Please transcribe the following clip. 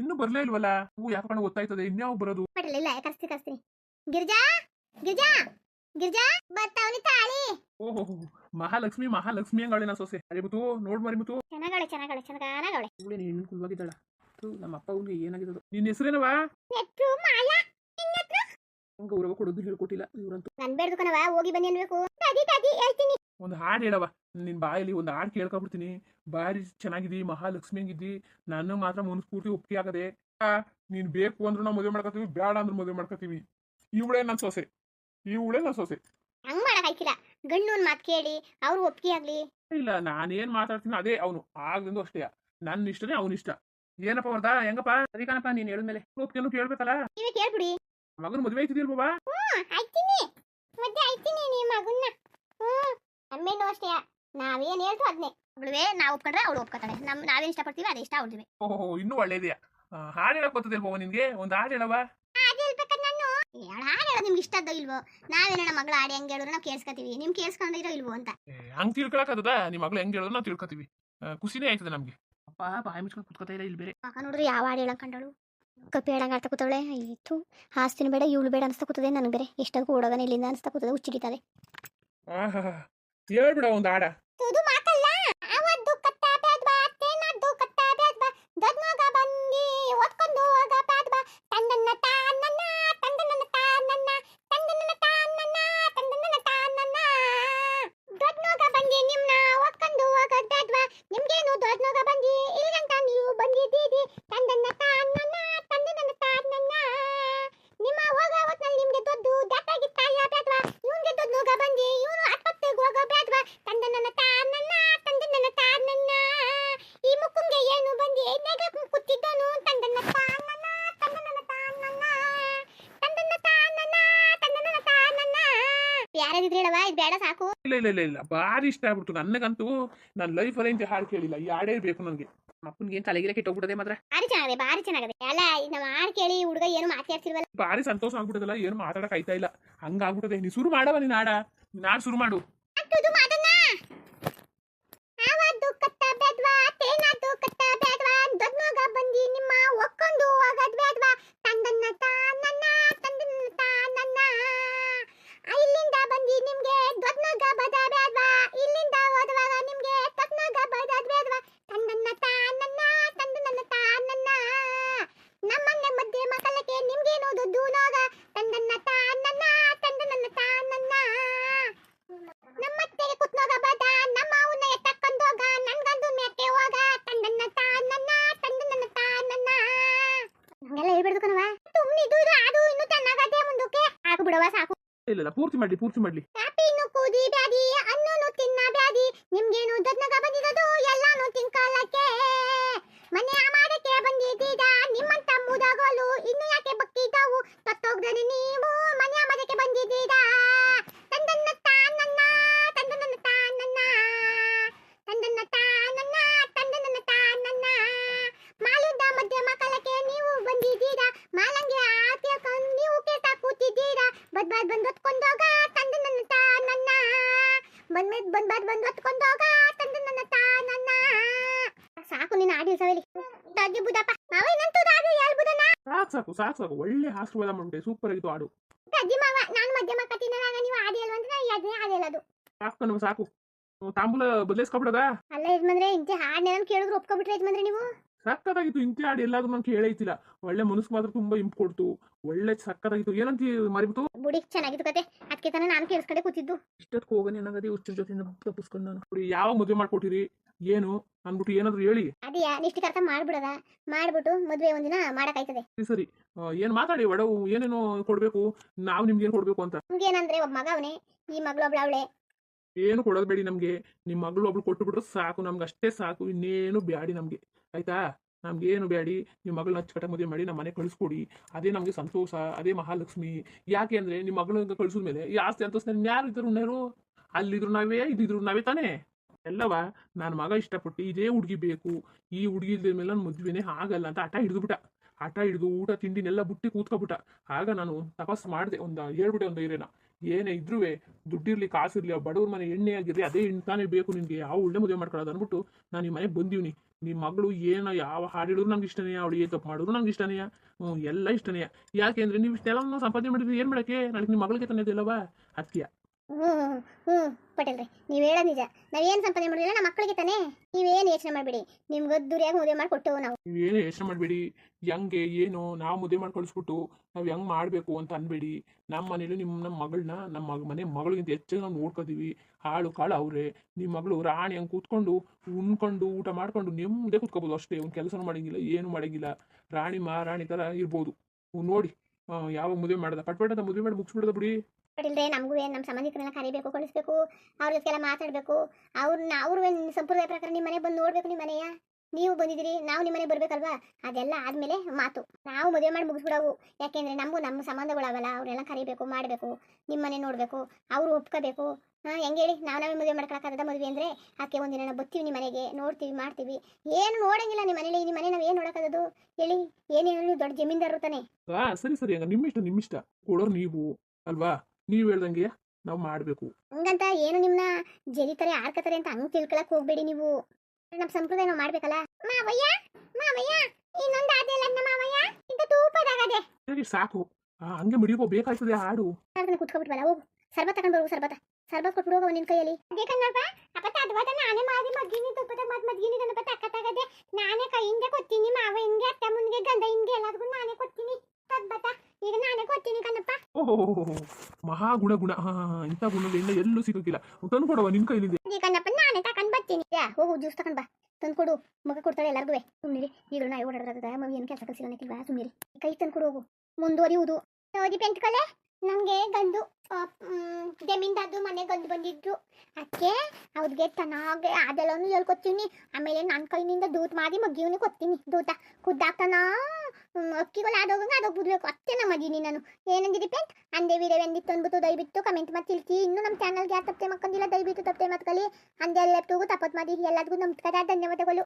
ಇನ್ನು ಬರ್ಲೇ ಇಲ್ವಲ್ಲ? ಹೂ ಯಾಕೆ ಕಣ ಗೊತ್ತಾಯ್ತದೆ. ಇನ್ಯಾವ ಬರೋದು? ಪಟೇಲ್ ಇಲ್ಲ ಕರ್ಸ್ತೀನಿ ಕರ್ಸ್ತೀನಿ. ಗಿರ್ಜಾ ಗಿರ್ಜಾ ಗಿರ್ಜಾ ಬರ್ತಾವನಿ ತಾಳಿ ಓಹೋ ಮಹಾಲಕ್ಷ್ಮಿ ಮಹಾಲಕ್ಷ್ಮಿ ಹಂಗಾಳೆ ನಾ ಸೊಸೆ. ಅರಿಬುತು ನೋಡ್ ಮರಿಬುತು ಚೆನ್ನಾಗಳೆ ಚೆನ್ನಾಗಳೆ ಚೆನ್ನಾಗಳೆ ಇವಳೆ ನೀನು ಕುಲ್ವಾಗಿದ್ದಾಳ ನಮ್ಮ ಅಪ್ಪ ಅವ್ನಿಗೆ ಏನಾಗಿರೋದು ನಿನ್ನ ಹೆಸರೇನವಾ ನೆಟ್ರು ಮಾಲಾ. ಗೌರವ ಕೊಡೋದು ಹೇಳ್ಕೊಟ್ಟಿಲ್ಲ ಇವರಂತೂ. ನನ್ ಬೇಡ್ದು ಕಣವ ಹೋಗಿ ಬನ್ನಿ ಅನ್ಬೇಕು. ತಡಿ ತಡಿ ಹೇಳ್ತೀನಿ. ಒಂದು ಹಾಡು ಹೇಳವ ನಿನ್ ಬಾಯಲ್ಲಿ ಒಂದು ಹಾಡು ಕೇಳ್ಕೊಬಿಡ್ತೀನಿ. ಬಾರಿ ಚೆನ್ನಾಗಿದ್ದಿ ಮಹಾಲಕ್ಷ್ಮಿ ಹಂಗಿದ್ದಿ. ನಾನು ಮಾತ್ರ ಮುನ್ಸ್ಫೂರ್ತಿ ಒಪ್ಪಿಗೆ ಆಗದೆ ಆ, ನೀನ್ ಬೇಕು ಅಂದ್ರೂ ನಾವು ಮದುವೆ ಮಾಡ್ಕೋತೀವಿ ಬೇಡ ಅಂದ್ರೆ ಮದುವೆ ಮಾಡ್ಕೋತೀವಿ. ಇವಳೇ ನನ್ನ ಸೊಸೆ. ಇವಳೇ ನನ್ನ ಸೊಸೆ. ಹಂಗ್ ಮಾಡಕ್ ಆಯ್ತಿಲ್ಲ ಗಂಡು ಒಂದ್ ಮಾತ್ ಕೇಳಿ ಅವ್ರು ಒಪ್ಪಿಗೆ ಆಗ್ಲಿ. ಇಲ್ಲ ನಾನೇನ್ ಮಾತಾಡ್ತೀನಿ ಅದೇ ಅವನು. ಆಗ್ಲಿಂದು ಅಷ್ಟೇ. ನನ್ನ ಇಷ್ಟನೇ ಅವನ ಇಷ್ಟ. ಏನಪ್ಪ ವರ್ದ ಹೆಂಗಪ್ಪ? ಸರಿ ಕಣಪ್ಪ ನೀನ್ ಹೇಳಿದ್ಮೇಲೆ ಒಪ್ಪಿಗೆನು ಕೇಳ್ಬೇಕಲ್ಲ? ನೀವೇ ಕೇಳ್ಬಿಡಿ. ಮಗನ ಮದುವೆ ಬಾಬಾ ಹ್ಮ್ ಆಯ್ತೀನಿ. ಮದ್ವೆ ಆಯ್ತೀನಿ ನೀ ಮಗನ್ನ. ಹ್ಮ್ ಅಮ್ಮೇನೋ ಅಷ್ಟೇ. ನಾವೇನ್ ಹೇಳ್ತು ಅದ್ನೇ. ಅವಳುವೆ ನಾವ್ ಒಪ್ಕೊಂಡ್ರೆ ಅವಳು ಒಪ್ಕೊತಾಳೆ. ನಮ್ ನಾವೇನ್ ಇಷ್ಟಪಡ್ತೀವಿ ಅದೇ ಇಷ್ಟ ಅವಳಿವೆ ಓಹೋ ಇನ್ನೂ ಒಳ್ಳೇದಿಯಾ ಹಾಡು ಹೇಳಕ್ ಗೊತ್ತದಿಲ್ವ ನಿನ್ಗೆ? ಒಂದು ಹಾಡು ಹೇಳವ ಅದೇ ಹೇಳ್ಬೇಕಾದ್ರೆ ನಾನು. ಹೇಳ ಹಾಡು ಹೇಳೋದು ನಿಮ್ಗೆ ಇಷ್ಟದ್ದೋ ಇಲ್ವೋ? ನಾವೇನ ಮಗಳು ಹಾಡಿ ಹೆಂಗ್ ಹೇಳಿದ್ರೆ ನಾವು ಕೇಳಿಸ್ಕೊತೀವಿ. ನಿಮ್ ಕೇಳಿಸ್ಕೊಂಡಿರೋ ಇಲ್ವೋ ಅಂತ. ಹಂಗ್ ತಿಳ್ಕೊಳಕದ ನಿಮ್ಮ ಮಗಳು ಹೆಂಗ್ ಹೇಳೋದು ನಾವು ತಿಳ್ಕೊತೀವಿ. ಖುಷಿನೇ ಆಯ್ತದೆ ನಮ್ಗೆ. ಅಪ್ಪ ಬಾಯಿ ಮುಚ್ಕೊಂಡು ಕುತ್ಕೋತಾ ಇಲ್ಲ ಇಲ್ಲಿ ಬೇರೆ. ಅಕ್ಕ ನೋಡಿದ್ರೆ ಯಾವ ಹಾಡು ಹೇಳಂಗ್ ಕಂಡಳು ಕಪ್ಪಿ ಹೇಳಂಗ ಆಡ್ತಾ ಕೂತವಳೆ. ಆಯ್ತು. ಹಾಸ್ತಿನ ಬೇಡ ಇವಳು ಬೇಡ ಅನ್ಸ್ತಾ ಕೂತದೆ ನನಗೆ ಬೇರೆ. ಎಷ್ಟಾಗ ಓಡೋಗನ ಇಲ್ಲಿಂದ ಅನ್ಸ್ತಾ ಕೂತದೆ ಹುಚ್ಚಿಡಿತದೆ ಆಹಾ ಹೇಳ್ಬಿಡ ಒಂದು ಹಾಡ. ತುದು ಮಾತಲ್ಲ ಯಾರಾದಿದ್ರೆ ಹೇಳವ ಇದು ಬೇಡ ಸಾಕು. ಇಲ್ಲ ಇಲ್ಲ ಇಲ್ಲ ಇಲ್ಲ ಭಾರಿ ಇಷ್ಟ ಆಗ್ಬಿಡ್ತು. ನನಗಂತೂ ನನ್ನ ಲೈಫ್ ಇಂತ ಹಾಡು ಕೇಳಿಲ್ಲ. ಈ ಹಾಡೇ ಬೇಕು ನನಗೆ. ಅಪ್ಪನಿಗೆ ಏನು ತಲೆಗಿರ ಕೆಟ್ಟೋಗ್ಬಿಡದೆ ಮಾತ್ರ. ಭಾರಿ ಚೆನ್ನಾಗಿದೆ ಭಾರಿ ಚೆನ್ನಾಗಿದೆ. ಅಲ್ಲ ನಾವು ಹಾಡು ಕೇಳಿ ಹುಡುಗ ಏನು ಮಾತಾಡ್ತಿರ್ವಲ್ಲ ಭಾರಿ ಸಂತೋಷ ಆಗ್ಬಿಡದಲ್ಲ ಏನು ಮಾತಾಡಕ್ ಆಯ್ತಾ ಇಲ್ಲ. ಹಂಗಾಗ್ಬಿಡದೆ. ನೀ ಶುರು ಮಾಡವ ನೀನ್ ಹಾಡ. ನೀನ್ ಹಾಡು ಶುರು ಮಾಡು. ಇಲ್ಲ ಪೂರ್ತಿ ಮಾಡ್ಲಿ ಪೂರ್ತಿ ಮಾಡ್ಲಿ. ಬಂದ್ ಮೇದ್ ಬಂದ್ ಬಾದ್ ಬಂದ್ ಹೊತ್ಕೊಂಡೋಗ ತಂದು ನನ್ನ ತಾನನ್ನ ಸಾಕು ನೀನು ಆಡಿ ಸವೇಲಿ. ತಗ್ಗಿ ಬುದಪ್ಪ ಮಾವ ಇನ್ನಂತೂ ಆಡಿ ಹೇಳ್ಬುದನ್ನ ಸಾಕು ಸಾಕು ಸಾಕು ಸಾಕು. ಒಳ್ಳೆ ಆಶೀರ್ವಾದ ಮಾಡ್ಬಿಟ್ಟೆ. ಸೂಪರ್ ಆಗಿತ್ತು ಆಡು ಕಜ್ಜಿ ಮಾವ ನಾನು ಮಧ್ಯ ಮಕ್ಕ ತಿನ್ನಲಾಗ ನೀವು ಆಡಿ ಅಲ್ವ ಅಂದ್ರೆ ಅದೇ ಆಡಿ ಅದು ಸಾಕು ಕಣವ ಸಾಕು. ತಾಂಬೂಲ ಬದಲಿಸ್ಕೊಬಿಡದ? ಅಲ್ಲ ಯಜಮಾನ್ರೆ ಇಂತೆ ಹಾಡ್ನ ಕೇಳಿದ್ರು ಒಪ್ಕೊಬಿಟ್ರೆ ಯಜಮಾನ್ರೆ ನೀವು? ಸಕ್ಕತ್ತಾಗಿತ್ತು ಇಂತಿ ಹಾಡು ಎಲ್ಲಾದ್ರೂ ನಾನು ಕೇಳೈತಿಲ್ಲ ಒಳ್ಳೆ ಮನಸ್ಸು ಮಾತ್ರ ತುಂಬಾ ಇಂಪ್ ಕೊಡ್ತು. ಒಳ್ಳೆ ಸಕ್ಕತ್ತಾಗಿತ್ತು. ಏನಂತ ಮರಿಬಿಟ್ಟು? ಬುಡಿ ಚೆನ್ನಾಗಿತ್ತು ಕತೆ. ಅದಕ್ಕೆ ತಾನೇ ನಾನು ಕೇಳಿಸ್ಕೊಂಡೆ ಕೂತಿದ್ದು. ಇಷ್ಟೊತ್ತಿಗೆ ಹೋಗನೆ ಏನಾಗದೆ ಹುಚ್ಚರ ಜೊತೆಯಿಂದ ತಪ್ಪಿಸ್ಕೊಂಡು ನಾನು. ನೋಡಿ ಯಾವಾಗ ಮದುವೆ ಮಾಡ್ಕೊಟ್ಟಿರಿ? ಏನು? ಅಂದ್ಬಿಟ್ಟು ಏನಾದ್ರು ಹೇಳಿ. ಅದೇ ನಿಶ್ಚಿತಾರ್ಥ ಮಾಡ್ಬಿಡದ. ಮಾಡ್ಬಿಟ್ಟು ಮದುವೆ ಒಂದಿನ ಮಾಡಕ್ಕಾಯ್ತದೆ. ಸರಿ ಸರಿ. ಆ, ಏನ್ ಮಾತಾಡಿ ಒಡವು ಏನೇನೋ ಕೊಡ್ಬೇಕು? ನಾವು ನಿಮ್ಗೆ ಏನ್ ಕೊಡ್ಬೇಕು ಅಂತ? ನಮ್ಗೇನಂದ್ರೆ ಒಬ್ಬ ಮಗ ಅವನೇ ಈ ಮಗಳು ಒಬ್ಳು ಅವಳೆ. ಏನು ಕೊಡೋದು ಬೇಡಿ ನಮ್ಗೆ. ನಿಮ್ ಮಗಳು ಒಬ್ಳು ಕೊಟ್ಟು ಬಿಟ್ರೆ ಸಾಕು ನಮ್ಗೆ ಅಷ್ಟೇ ಸಾಕು ಇನ್ನೇನು ಬ್ಯಾಡಿ ನಮ್ಗೆ. ಆಯ್ತಾ? ನಮ್ಗೆ ಏನು ಬೇಡಿ ನಿಮ್ಮ ಮಗಳನ್ನ ಅಚ್ಚುಕಟ್ಟಾಗಿ ಮದುವೆ ಮಾಡಿ ನಮ್ಮ ಮನೆ ಕಳಿಸ್ಕೊಡಿ. ಅದೇ ನಮ್ಗೆ ಸಂತೋಷ, ಅದೇ ಮಹಾಲಕ್ಷ್ಮಿ. ಯಾಕೆ ಅಂದ್ರೆ ನಿಮ್ಮ ಮಗಳನ್ನ ಕಳಿಸಿದ್ಮೇಲೆ ಈ ಆಸ್ತಿ ಅಂತ ಯಾರು ಇದ್ರು ನೆರು ಅಲ್ಲಿದ್ರು ನಾವೇ ಇದ್ದಿದ್ರು ನಾವೇ ತಾನೇ? ಎಲ್ಲವ ನನ್ನ ಮಗ ಇಷ್ಟಪಟ್ಟು ಇದೇ ಹುಡುಗಿ ಬೇಕು. ಈ ಹುಡುಗಿ ಇಲ್ದ ಮೇಲೆ ನನ್ನ ಮದುವೆನೇ ಆಗಲ್ಲ ಅಂತ ಹಠ ಹಿಡಿದ್ಬಿಟ್ಟ. ಹಠ ಹಿಡಿದು ಊಟ, ತಿಂಡಿನೆಲ್ಲ ಬುಟ್ಟಿ ಕೂತ್ಕೊಬಿಟ್ಟ. ಆಗ ನಾನು ತಪಾಸ್ ಮಾಡಿದೆ, ಒಂದು ಹೇಳ್ಬಿಟ್ಟೆ ಒಂದು ಏರೇನ ಏನೇ ಇದ್ರುವೆ ದುಡ್ಡಿರ್ಲಿ, ಕಾಸಿರಲಿ ಬಡವ್ರ ಮನೆ ಎಣ್ಣೆ ಆಗಿರಲಿ, ಅದೇ ಹೆಣ್ಣು ಬೇಕು ನಿನ್ಗೆ. ಯಾವ ಒಳ್ಳೆ ಮದುವೆ ಮಾಡ್ಕೊಳ್ಳೋದು ಅಂದ್ಬಿಟ್ಟು ನಾನು ಈ ಮನೆಗೆ ಬಂದೀವ್ನಿ. ನಿಮ್ಮ ಮಗಳು ಏನೋ, ಯಾವ ಹಾಡು ಹೇಳಿದ್ರು ನಂಗೆ ಇಷ್ಟನೇ, ಅವಳು ಏನು ತಪ್ಪು ಮಾಡಿದ್ರು ನಂಗೆ ಇಷ್ಟನೇ ಎಲ್ಲ ಇಷ್ಟನೇ. ಯಾಕೆಂದ್ರೆ ನೀವು ಇಷ್ಟೆಲ್ಲ ಸಂಪಾದನೆ ಮಾಡಿದ್ರಿ, ಏನು ಮಾಡಕ್ಕೆ? ನನಗೆ ನಿಮ್ಮ ಮಗಳಿಗೆ ತಾನೇ ಅದಕ್ಕೆ ಹ್ಞೂ ಹ್ಞೂ ಪಟೇಲ್ರಿ, ನೀವು ಹೇಳೋದು ನಿಜ. ನಾವೇನು ಸಂಪಾದನೆ ಮಾಡಿಲ್ಲ ನಮ್ಮ ಮಕ್ಕಳಿಗೆ ತಾನೇ? ನೀವೇನು ಯೋಚನೆ ಮಾಡಬೇಡಿ. ನಿಮ್ಗೆ ದುರಿಯಾಗಿ ಮದುವೆ ಮಾಡಿಕೊಟ್ಟು ನಾವು. ನೀವೇನು ಯೋಚನೆ ಮಾಡಬೇಡಿ? ಹೆಂಗೆ, ಏನು, ನಾವು ಮದುವೆ ಮಾಡಿ ನಾವು ಹೆಂಗೆ ಮಾಡಬೇಕು ಅಂತ ಅನ್ಬೇಡಿ. ನಮ್ಮ ಮನೇಲಿ ನಿಮ್ಮ ನಮ್ಮ ಮಗಳನ್ನ ನಮ್ಮ ಮನೆ ಮಗಳಿಗಿಂತ ಹೆಚ್ಚಾಗಿ ನಾವು ನೋಡ್ಕೋತೀವಿ. ಹಾಳು, ಕಾಳು ಅವರೇ. ನಿಮ್ಮ ಮಗಳು ರಾಣಿ ಹಂಗೆ ಕೂತ್ಕೊಂಡು ಉಣ್ಕೊಂಡು ಊಟ ಮಾಡ್ಕೊಂಡು ನಿಮ್ಮದೇ ಕೂತ್ಕೋಬೋದು ಅಷ್ಟೇ. ಒಂದು ಕೆಲಸನೂ ಮಾಡಂಗಿಲ್ಲ, ಏನು ಮಾಡಂಗಿಲ್ಲ. ರಾಣಿ ಮಹಾರಾಣಿ ಥರ ಇರ್ಬೋದು. ನೋಡಿ ಯಾವಾಗ ಮದುವೆ ಮಾಡ್ದ? ಪಟ್ಪಟ್ಟದ ಮದುವೆ ಮಾಡಿ ಮುಗಿಸ್ಬಿಡ್ದ ಬಿಡಿ. ಪಟೇಲ್ರೆ ನಮಗೂ ಏನು ನಮ್ಮ ಸಂಬಂಧಿಕರನ್ನೆಲ್ಲ ಕರಿಬೇಕು ಕಳಿಸ್ಬೇಕು ಅವ್ರ ಜೊತೆಗೆಲ್ಲ ಮಾತಾಡಬೇಕು ಅವ್ರನ್ನ ಅವರು ಸಂಪ್ರದಾಯ ಪ್ರಕಾರ ನಿಮ್ಮ ಮನೆ ಬಂದು ನೋಡಬೇಕು ನಿಮ್ಮ ಮನೆಯ? ನೀವು ಬಂದಿದ್ದೀರಿ, ನಾವು ನಿಮ್ಮ ಮನೆಗೆ ಬರ್ಬೇಕಲ್ವಾ? ಅದೆಲ್ಲ ಆದಮೇಲೆ ಮಾತು. ನಾವು ಮದುವೆ ಮಾಡಿ ಮುಗಿಸ್ಬಿಡವು. ಯಾಕೆಂದರೆ ನಮಗೂ ನಮ್ಮ ಸಂಬಂಧಗಳಾಗಲ್ಲ ಅವ್ರನ್ನೆಲ್ಲ ಕರಿಬೇಕು, ಮಾಡಬೇಕು ನಿಮ್ಮ ಮನೆ ನೋಡಬೇಕು, ಅವರು ಒಪ್ಕೋಬೇಕು. ಹಾಂ, ಹೆಂಗೆ ಹೇಳಿ? ನಾವು ನಾವೇ ಮದುವೆ ಮಾಡ್ಕೊಳಕ್ಕಾಗದ ಮದುವೆ ಅಂದರೆ ಆಕೆ ಒಂದಿನ ನಾವು ಬರ್ತೀವಿ ನಿಮ್ಮ ಮನೆಗೆ, ನೋಡ್ತೀವಿ, ಮಾಡ್ತೀವಿ. ಏನು ನೋಡಂಗಿಲ್ಲ ನಿಮ್ಮ ಮನೇಲಿ ನಿಮ್ಮ ಮನೆ ನಾವು ಏನು ನೋಡೋಕ್ಕಾಗದು? ಹೇಳಿ, ಏನೇನು ದೊಡ್ಡ ಜಮೀನ್ದಾರರು ತಾನೆ. ಸರಿ ಸರಿ, ಹಂಗ ನಿಮ್ಮಿಷ್ಟ ನಿಮ್ಮಿಷ್ಟ. ಕೊಡೋರು ನೀವು, ಅಲ್ವಾ? ನೀವು ಹೇಳ್ದಂಗೆ ನಾವು ಮಾಡಬೇಕು. ಹಂಗಂತ ಏನು ನಿಮ್ನ ಜಲಿತಾರೆ ಆರ್ಕತಾರೆ ಅಂತ ಹಂಗ್ ತಿಳ್ಕೊಳಕ್ ಹೋಗ್ಬೇಡಿ ನೀವು. ನಮ್ ಸಂಪ್ರದಾಯ ನಾವು ಮಾಡ್ಬೇಕಲ್ಲ? ಮಾವಯ್ಯ ಮಾವಯ್ಯ ಇನ್ನೊಂದು ಆದಿಲ್ಲ ಅನ್ನ ಮಾವಯ್ಯ. ಇಂತ ತೂಪದಾಗದೆ. ಸರಿ ಸಾಕು. ಆ, ಹಂಗೆ ಮುಡಿಯೋ ಬೇಕಾಯ್ತದೆ ಹಾಡು. ಅದನ್ನ ಕುತ್ಕೊಬಿಟ್ವಲ್ಲ ಹೋಗು. ಸರ್ಬತ್ ತಗೊಂಡ್ ಬರು ಸರ್ಬತ್. ಸರ್ಬತ್ ಕೊಟ್ಬಿಡು ಹೋಗು ನಿನ್ ಕೈಯಲ್ಲಿ. ಅದೇ ಕಣ್ಣಪ್ಪ ಅಪ್ಪ ತದ್ವಾದ ನಾನೇ ಮಾಡಿ ಮಗ್ಗಿನಿ ತುಪ್ಪದ ಮದ್ ಮದ್ಗಿನಿ ಬತ್ತ ಅಕ್ಕ ತಗದೆ. ನಾನೇ ಕೈಯಿಂದ ಕೊತ್ತೀನಿ ಮಾವ ಹಿಂಗೆ ಅತ್ತ ಮುಂದೆ ಗಂಡ ಹಿಂಗೆ ಎಲ್ಲದಕ್ಕೂ ನಾನೇ ಕೊಡ್ತೀನಿ ತದ್ಬತ್ತ ಕೊಡ್ತೀನಿ ಕಣ್ಣಪ್ಪ. ಓಹೋ ಮಹಾ ಗುಣ ಗುಣ. ಹಾ, ಇಂಥ ಗುಣಗಳಿಂದ ಎಲ್ಲೂ ಸಿಗೋಕಿಲ್ಲ ತಂದು ಕೊಡವ ನಿನ್ ಕೈಲಿದೆ. ಕಣ್ಣಪ್ಪ ನಾನೇ ತಕೊಂಡ್ ಬರ್ತೀನಿ. ಯಾ ಹೋಗು ಜ್ಯೂಸ್ ತಕೊಂಡ್ ಬಾ. ತಂದು ಕೊಡು. ಮಗ ಕೊಡ್ತಾಳೆ ಎಲ್ಲರಿಗೂ ಸುಮ್ಮನೆ ಈಗ ನಾ ಓಡಾಡದ ಮಗ ಏನು ಕೆಲಸ ಕಲಿಸಿಲ್ಲ ಅನ್ನಕ್ಕಿಲ್ವಾ? ಸುಮ್ಮನೆ ಕೈ ತಂದು ಕೊಡು ಹೋಗು. ಮುಂದುವರಿಯುವುದು. ಓದಿ ಪೆಂಟ್ಕಲೆ ನನಗೆ ಗಂಡು ಜಮೀನ್ದಾರ್ದು ಮನೆ ಗಂಡು ಬಂದಿದ್ರು. ಅದಕ್ಕೆ ಅವ್ರಿಗೆ ಚೆನ್ನಾಗಿ ಅದೆಲ್ಲನೂ ಹೇಳ್ಕೊತೀನಿ ಆಮೇಲೆ ನನ್ನ ಕೈನಿಂದ ದೂತ್ ಮಾಡಿ ಮಗ್ಗಿವನಿ ಕೊಡ್ತೀನಿ. ದೂತ ಕುದ್ದಾಕ್ತಾನ ಅಕ್ಕಿಗಳು ಆದೋಗಂಗೆ ಅದೋಗಿ ಬಿಡ್ಬೇಕು ಅಷ್ಟೇ ನಮ್ಮ ಮದೀನಿ ನಾನು ಏನಂದಿರಿ ಪೆಂಟ್ ಅಂದೇ ವಿಡಿಯೋ ಎಂದಿತ್ತು ಅಂದ್ಬಿಟ್ಟು ದಯವಿಟ್ಟು ಕಮೆಂಟ್ ಮಾಡಿ ತಿಳಿಸಿ ಇನ್ನು ನಮ್ಮ ಚಾನಲ್ಗೆ ಯಾರು ತಪ್ಪೆ ಮಕ್ಕಂದಿಲ್ಲ, ದಯವಿಟ್ಟು ತಪ್ಪೆ ಮಕ್ಕಳಿ ಅಂದೇ ಲೆಫ್ಟಿಗೂ ತಪ್ಪತ್ ಮಾಡಿ. ಎಲ್ಲರಿಗೂ ನಮಸ್ಕಾರ, ಧನ್ಯವಾದಗಳು.